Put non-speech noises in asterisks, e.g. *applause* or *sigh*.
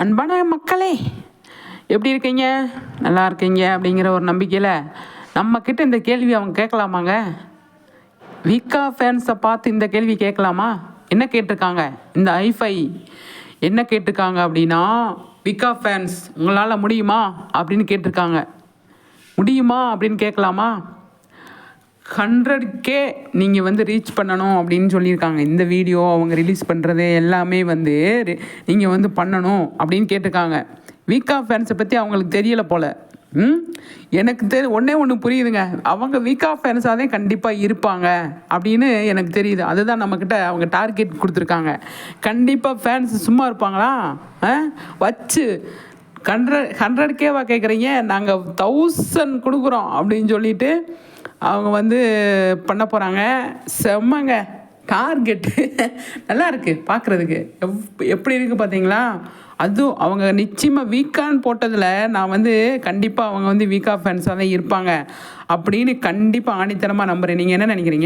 அன்பான மக்களே எப்படி இருக்கீங்க? நல்லா இருக்கீங்க அப்படிங்கிற ஒரு நம்பிக்கையில் நம்மக்கிட்ட இந்த கேள்வி அவங்க கேட்கலாமாங்க? விகா ஃபேன்ஸை பார்த்து இந்த கேள்வி கேட்கலாமா? என்ன கேட்டிருக்காங்க? இந்த ஐஃபை என்ன கேட்டிருக்காங்க அப்படின்னா விக்கா ஃபேன்ஸ் உங்களால் முடியுமா அப்படின்னு கேட்டிருக்காங்க. முடியுமா அப்படின்னு கேட்கலாமா? ஹண்ட்ரட் கே நீங்கள் வந்து ரீச் பண்ணணும் அப்படின்னு சொல்லியிருக்காங்க. இந்த வீடியோ அவங்க ரிலீஸ் பண்ணுறது எல்லாமே வந்து நீங்கள் வந்து பண்ணணும் அப்படின்னு கேட்டிருக்காங்க. வீக் ஆஃப் ஃபேன்ஸை பற்றி அவங்களுக்கு தெரியலை போல். ம்? எனக்கு தெரி ஒன்றே ஒன்று புரியுதுங்க. அவங்க வீக் ஆஃப் ஃபேன்ஸாக தான் கண்டிப்பாக இருப்பாங்க அப்படின்னு எனக்கு தெரியுது. அதுதான் நம்மக்கிட்ட அவங்க டார்கெட் கொடுத்துருக்காங்க. கண்டிப்பாக ஃபேன்ஸ் சும்மா இருப்பாங்களா? ஆ? வச்சு ஹண்ட்ரட் ஹண்ட்ரட் கேவா கேட்குறீங்க நாங்கள் தௌசண்ட் கொடுக்குறோம் அப்படின்னு சொல்லிட்டு அவங்க வந்து பண்ண போகிறாங்க செம்மங்க. டார்கெட்டு *laughs* நல்லா இருக்குது பார்க்குறதுக்கு எவ் எப்படி இருக்குது பார்த்தீங்களா அதுவும் அவங்க நிச்சயமாக வீக்கான்னு போட்டதில் நான் வந்து கண்டிப்பாக அவங்க வந்து வீக்கா ஃபேன்ஸாக தான் இருப்பாங்க. அப்படின்னு கண்டிப்பாக ஆணித்தனமாக நம்புகிறேன் நீங்கள் என்ன நினைக்கிறீங்க?